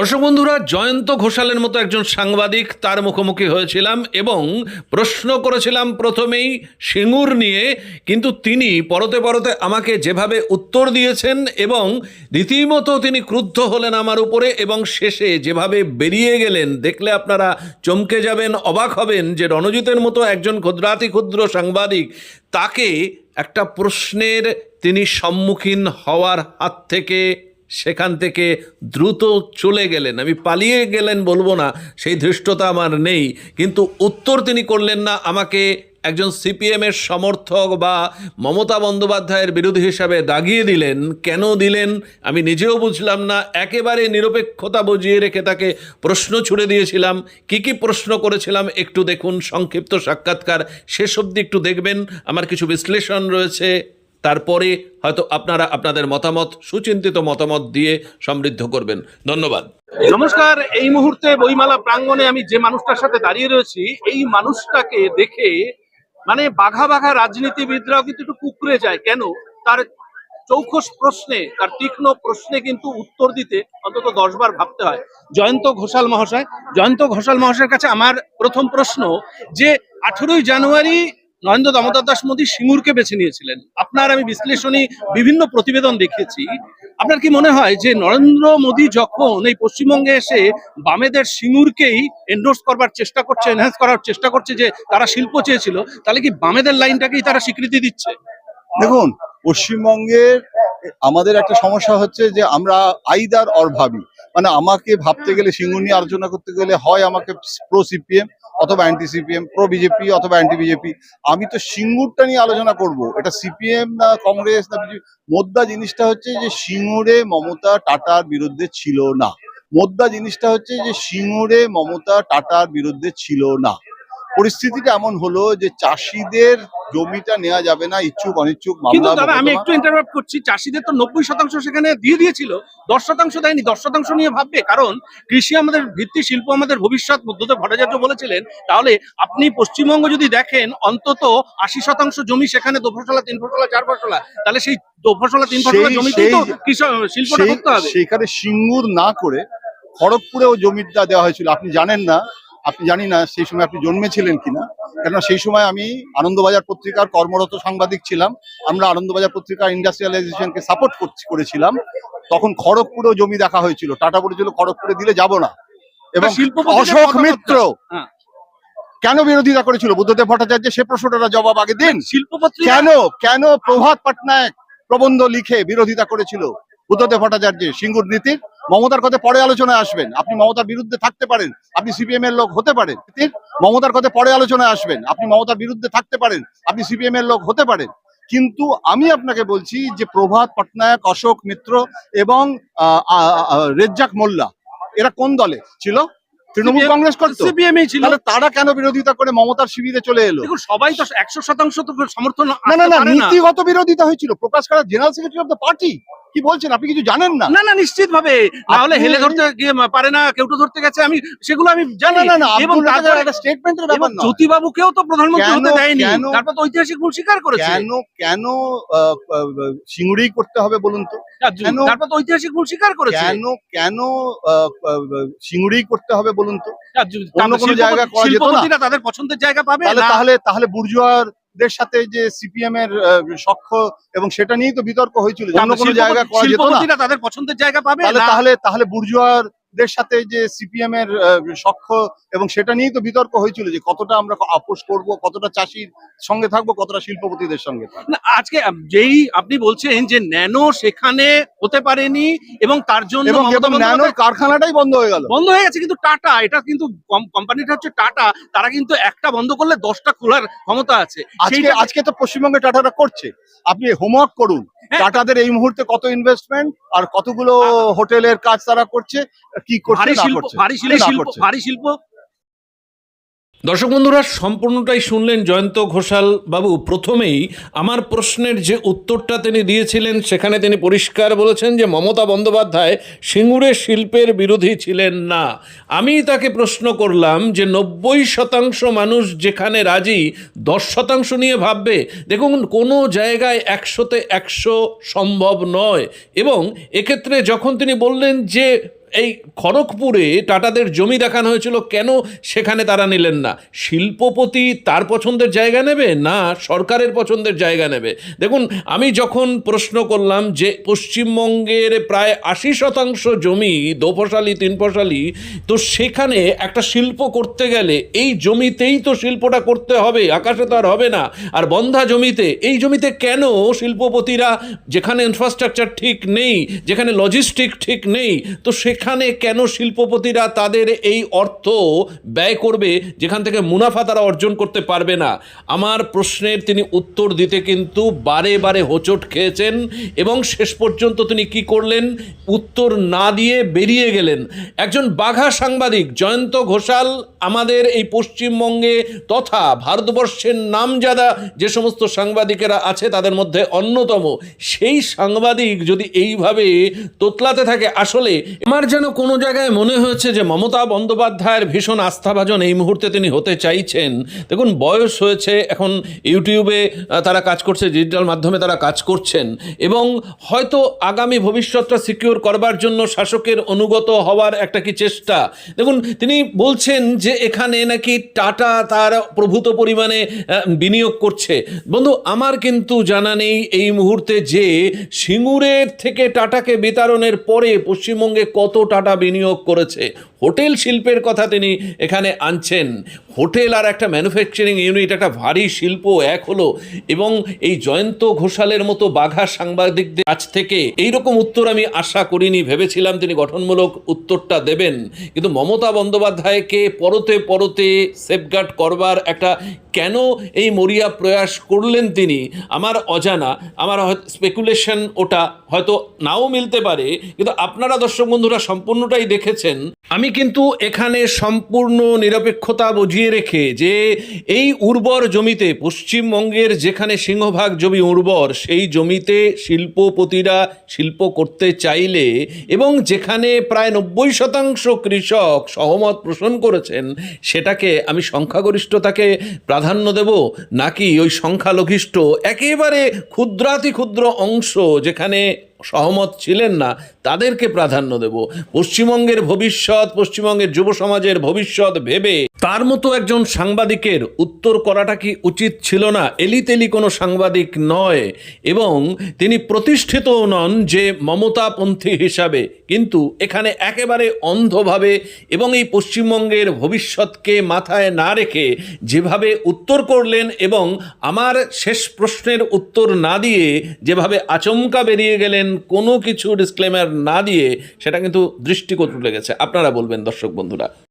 দর্শক বন্ধুরা, জয়ন্ত ঘোষালের মতো একজন সাংবাদিক তার মুখোমুখি হয়েছিলাম এবং প্রশ্ন করেছিলাম প্রথমেই সিঙ্গুর নিয়ে, কিন্তু তিনি পরতে পরতে আমাকে যেভাবে উত্তর দিয়েছেন এবং রীতিমতো তিনি ক্রুদ্ধ হলেন আমার উপরে এবং শেষে যেভাবে বেরিয়ে গেলেন, দেখলে আপনারা চমকে যাবেন, অবাক হবেন যে রণজিতের মতো একজন ক্ষুদ্রাতি ক্ষুদ্র সাংবাদিক, তাকে একটা প্রশ্নের তিনি সম্মুখীন হওয়ার হাত থেকে সেখান থেকে দ্রুত চলে গেলেন। আমি পালিয়ে গেলেন বলব না, সেই ধৃষ্টতা আমার নেই। কিন্তু উত্তর তিনি করলেন না, আমাকে একজন সিপিএমের সমর্থক বা মমতা বন্দ্যোপাধ্যায়ের বিরোধী হিসাবে দাগিয়ে দিলেন। কেন দিলেন? আমি নিজেও বুঝলাম না, একেবারে নিরপেক্ষতা বুঝিয়ে রেখে তাকে প্রশ্ন ছুড়ে দিয়েছিলাম। কি কি প্রশ্ন করেছিলাম একটু দেখুন, সংক্ষিপ্ত সাক্ষাৎকার শেষ অবধি একটু দেখবেন। আমার কিছু বিশ্লেষণ রয়েছে। তারপরে হয়তো আপনারা আপনাদের মতামত, সুচিন্তিত মতামত দিয়ে সমৃদ্ধ করবেন। ধন্যবাদ। নমস্কার, এই মুহূর্তে বইমালা প্রাঙ্গণে আমি যে মানুষটার সাথে দাঁড়িয়ে রয়েছি, এই মানুষটাকে দেখে মানে বাঘা বাঘা রাজনীতিবিদরাও কিন্তু একটু কুকড়ে যায়। কেন? তার চৌখস প্রশ্নে, তার তীক্ষ্ণ প্রশ্নে কিন্তু উত্তর দিতে অন্তত দশ বার ভাবতে হয়। জয়ন্ত ঘোষাল মহাশয়, জয়ন্ত ঘোষাল মহাশয়ের কাছে আমার প্রথম প্রশ্ন যে, আঠেরোই জানুয়ারি নরেন্দ্র দামোদর দাস মোদী সিঙ্গুরকে বেছে নিয়েছিলেন। আপনার আমি বিশ্লেষণী বিভিন্ন প্রতিবেদন দেখেছি আপনার কি মনে হয় যে নরেন্দ্র মোদী যখন এই পশ্চিমবঙ্গে এসে বামেদের সিঙ্গুরকেই এন্ডোর্স করবার চেষ্টা করছে এনহ্যান্স করার চেষ্টা করছে যে তারা শিল্প চেয়েছিল, তাহলে কি বামেদের লাইনটাকেই তারা স্বীকৃতি দিচ্ছে? দেখুন পশ্চিমবঙ্গের আমাদের একটা সমস্যা হচ্ছে যে আমরা আইদার অর ভাবি। মানে আমাকে ভাবতে গেলে, সিঙ্গুর নিয়ে আলোচনা করতে গেলে হয় আমাকে প্রো সিপিএম অথবা অ্যান্টি সিপিএম প্রো বিজেপি অথবা অ্যান্টি বিজেপি আমি তো সিঙ্গুরটা নিয়ে আলোচনা করব। এটা সিপিএম না কংগ্রেস না বিজেপি মোদ্দা জিনিসটা হচ্ছে যে সিঙ্গুরে মমতা টাটার বিরুদ্ধে ছিল না। মোদ্দা জিনিসটা হচ্ছে যে সিঙ্গুরে মমতা টাটার বিরুদ্ধে ছিল না। পরিস্থিতিটা এমন হলো যে চাষিদের জমিটা নেওয়া যাবে না ইচ্ছুক অনিচ্ছুক কিন্তু দাদা আমি একটু ইন্টারভাপ্ট করছি। চাষিদের তো নব্বই শতাংশ সেখানে দিয়ে দিয়েছিল দশ শতাংশ দেয়নি দশ শতাংশ নিয়ে ভাববে। কারণ কৃষি আমাদের ভিত্তি শিল্প আমাদের ভবিষ্যৎ বুদ্ধদেব ভট্টাচার্য বলেছিলেন তাহলে আপনি পশ্চিমবঙ্গ যদি দেখেন অন্তত আশি শতাংশ জমি সেখানে দু ফসলা তিন ফসলা চার ফসলা তাহলে সেই দু ফসলা তিন ফসলা জমিতেই তো শিল্পটা সেই- করতে হবে। সেখানে সিঙ্গুর না করে খড়গপুরেও জমিটা দেওয়া হয়েছিল। আপনি জানেন না আপনি জানি না সেই সময় আপনি জন্মেছিলেন কিনা কেননা সেই সময় আমি আনন্দবাজার পত্রিকার কর্মরত সাংবাদিক ছিলাম আমরা আনন্দবাজার পত্রিকার ইন্ডাস্ট্রিয়ালাইজেশনকে সাপোর্ট করেছিলাম। তখন খড়গপুরেও জমি দেখা হয়েছিল টাটা বলেছিল খড়গপুরে দিলে যাব না। এবং অশোক মিত্র হ্যাঁ। কেন বিরোধিতা করেছিল? বুদ্ধদেব ভট্টাচার্য সে প্রশ্নটার জবাব আগে দিন। শিল্পপত্র কেন কেন প্রভাত পটনায়ক প্রবন্ধ লিখে বিরোধিতা করেছিল বুদ্ধদেব ভট্টাচার্য সিঙ্গুর নীতির? মমতার কথা পরে আলোচনায় আসবেন। আপনি মমতার বিরুদ্ধে থাকতে পারেন। আপনি সিপিএম এর লোক হতে পারেন। মমতার কথা পরে আলোচনায় আসবেন। আপনি মমতার বিরুদ্ধে থাকতে পারেন। আপনি সিপিএম এর লোক হতে পারেন। কিন্তু আমি আপনাকে বলছি যে প্রভাত পটনায়ক অশোক মিত্র এবং রেজ্জাক মোল্লা এরা কোন দলে ছিল? তৃণমূল কংগ্রেস করতো। সিপিএম ছিল। তাহলে তারা কেন বিরোধিতা করে মমতার শিবিরে চলে এলো? সবাই তো একশো শতাংশ তো সমর্থন না না না। নীতিগত বিরোধিতা হয়েছিল। প্রকাশ করা general secretary of the party. কি বলছেন? আপনি কিছু জানেন না? না না নিশ্চিত ভাবে না হলে ধরতে পারে না কেউ তো ধরতে গেছে আমি সেগুলো আমি জানি। না না এবং তারপরে একটা স্টেটমেন্টের ব্যাপার না জ্যোতিবাবুকেও তো প্রধানমন্ত্রী হতে দেয়নি। তারপর তো ঐতিহাসিক ভুল স্বীকার করেছে। কেন কেন সিঙ্গুড়ি করতে হবে বলুন তো? কেন- তারপর তো ঐতিহাসিক ভুল স্বীকার করেছে। কেন কেন সিঙ্গুড়ি করতে হবে বলুন তো? অন্য কোনো জায়গায় করা যেত না? তাদের পছন্দের জায়গা পাবে তাহলে তাহলে তাহলে বুর্জুয়ারদের সাথে যে সিপিএম এর সখ্য এবং সেটা নিয়েই তো বিতর্ক হয়েছিল অন্য কোনো জায়গা করা যেত না। তাদের পছন্দের জায়গা পাবে তাহলে তাহলে তাহলে বুর্জুয়ারদের সাথে যে সিপিএম এর সখ্য এবং সেটা নিয়েই তো বিতর্ক হয়েছিল যে কতটা আমরা আপোষ করব কতটা চাষির সঙ্গে থাকব কতটা শিল্পপতিদের সঙ্গে না, আজকে যেই আপনি বলছেন যে ন্যানো সেখানে হতে পারেনি এবং তার জন্য ন্যানোর কারখানাটাই বন্ধ হয়ে গেল। বন্ধ হয়ে গেছে কিন্তু টাটা এটা কিন্তু কম- কোম্পানিটা হচ্ছে টাটা তারা কিন্তু একটা বন্ধ করলে দশটা খোলার ক্ষমতা আছে। আজকে আজকে তো পশ্চিমবঙ্গে টাটাটা করছে। আপনি হোমওয়ার্ক করুন। টাটাদের এই মুহূর্তে কত ইনভেস্টমেন্ট আর কতগুলো হোটেলের কাজ তারা করছে কি করছে না করছে ভারী শিল্প। ভারী শিল্প দর্শক বন্ধুরা, সম্পূর্ণটাই শুনলেন জয়ন্ত ঘোষাল বাবু। প্রথমেই আমার প্রশ্নের যে উত্তরটা তিনি দিয়েছিলেন, সেখানে তিনি পরিষ্কার বলেছেন যে মমতা বন্দ্যোপাধ্যায় সিঙ্গুরে শিল্পের বিরোধী ছিলেন না। আমি তাকে প্রশ্ন করলাম যে নব্বই শতাংশ মানুষ যেখানে রাজি, দশ শতাংশ নিয়ে ভাববে, দেখুন, কোনো জায়গায় একশোতে একশো সম্ভব নয়। এবং এক্ষেত্রে যখন তিনি বললেন যে এই খড়গপুরে টাটাদের জমি দেখানো হয়েছিল, কেন সেখানে তারা নিলেন না? শিল্পপতি তার পছন্দের জায়গা নেবে না সরকারের পছন্দের জায়গা নেবে? দেখুন, আমি যখন প্রশ্ন করলাম যে পশ্চিমবঙ্গের প্রায় আশি শতাংশ জমি দোফসালি তিন ফসালি, তো সেখানে একটা শিল্প করতে গেলে এই জমিতেই তো শিল্পটা করতে হবে, আকাশে তো আর হবে না। আর বন্ধা জমিতে, এই জমিতে কেন শিল্পপতিরা, যেখানে ইনফ্রাস্ট্রাকচার ঠিক নেই, যেখানে লজিস্টিক ঠিক নেই, তো সেখানে কেন শিল্পপতিরা তাদের এই অর্থ ব্যয় করবে, যেখান থেকে মুনাফা তারা অর্জন করতে পারবে না? আমার প্রশ্নের তিনি উত্তর দিতে কিন্তু বারে বারে হোঁচট খেয়েছেন এবং শেষ পর্যন্ত তিনি কি করলেন? উত্তর না দিয়ে বেরিয়ে গেলেন। একজন বাঘা সাংবাদিক, জয়ন্ত ঘোষাল, আমাদের এই পশ্চিমবঙ্গে তথা ভারতবর্ষের নামজাদা যে সমস্ত সাংবাদিকেরা আছে, তাদের মধ্যে অন্যতম। সেই সাংবাদিক যদি এইভাবে তোতলাতে থাকে আসলে, আমার যেন কোনো জায়গায় মনে হয়েছে যে মমতা বন্দ্যোপাধ্যায়ের ভীষণ আস্থাভাজন এই মুহূর্তে তিনি হতে চাইছেন। দেখুন, বয়স হয়েছে, এখন ইউটিউবে তারা কাজ করছে, ডিজিটাল মাধ্যমে তারা কাজ করছেন এবং হয়তো আগামী ভবিষ্যৎটা সিকিউর করবার জন্য শাসকের অনুগত হওয়ার একটা কি চেষ্টা? দেখুন, তিনি বলছেন যে এখানে নাকি টাটা তার প্রভূত পরিমাণে বিনিয়োগ করছে। বন্ধু, আমার কিন্তু জানা নেই এই মুহূর্তে যে সিঙ্গুরের থেকে টাটাকে বিতরণের পরে পশ্চিমবঙ্গে কত টাটা বিনিয়োগ করেছে। হোটেল শিল্পের কথা তিনি এখানে আনছেন। হোটেল আর একটা ম্যানুফ্যাকচারিং ইউনিট একটা ভারী শিল্প এক হলো এবং এই জয়ন্ত ঘোষালের মতো বাঘা সাংবাদিকদের কাছ থেকে এইরকম উত্তর আমি আশা করিনি, ভেবেছিলাম তিনি গঠনমূলক উত্তরটা দেবেন। কিন্তু মমতা বন্দ্যোপাধ্যায়কে পরতে পরতে সেফগার্ড করবার একটা কেন এই মরিয়া প্রয়াস করলেন তিনি, আমার অজানা, আমার স্পেকুলেশন ওটা হয়তো নাও মিলতে পারে, কিন্তু আপনারা দর্শক বন্ধুরা সম্পূর্ণটাই দেখেছেন। আমি কিন্তু এখানে সম্পূর্ণ নিরপেক্ষতা বুঝিয়ে রেখে যে এই উর্বর জমিতে, পশ্চিমবঙ্গের যেখানে সিংহভাগ জমি উর্বর, সেই জমিতে শিল্পপতিরা শিল্প করতে চাইলে এবং যেখানে প্রায় নব্বই শতাংশ কৃষক সহমত পোষণ করেছেন, সেটাকে আমি সংখ্যাগরিষ্ঠতাকে প্রাধান্য দেব, নাকি ওই সংখ্যালঘিষ্ঠ একেবারে ক্ষুদ্রাতি ক্ষুদ্র অংশ যেখানে সহমত ছিলেন না তাদেরকে প্রাধান্য দেব। পশ্চিমবঙ্গের ভবিষ্যৎ পশ্চিমবঙ্গের যুব সমাজের ভবিষ্যৎ ভেবে তার মতো একজন সাংবাদিকের উত্তর করাটা কি উচিত ছিল না? এলিতেলি কোনো সাংবাদিক নয় এবং তিনি প্রতিষ্ঠিতও নন যে মমতাপন্থী হিসাবে। কিন্তু এখানে একেবারে অন্ধভাবে এবং এই পশ্চিমবঙ্গের ভবিষ্যৎকে মাথায় না রেখে যেভাবে উত্তর করলেন এবং আমার শেষ প্রশ্নের উত্তর না দিয়ে যেভাবে আচমকা বেরিয়ে গেলেন কোনো কিছু ডিসক্লেমার না দিয়ে, সেটা কিন্তু দৃষ্টিকটু লেগেছে। আপনারা বলবেন দর্শক বন্ধুরা।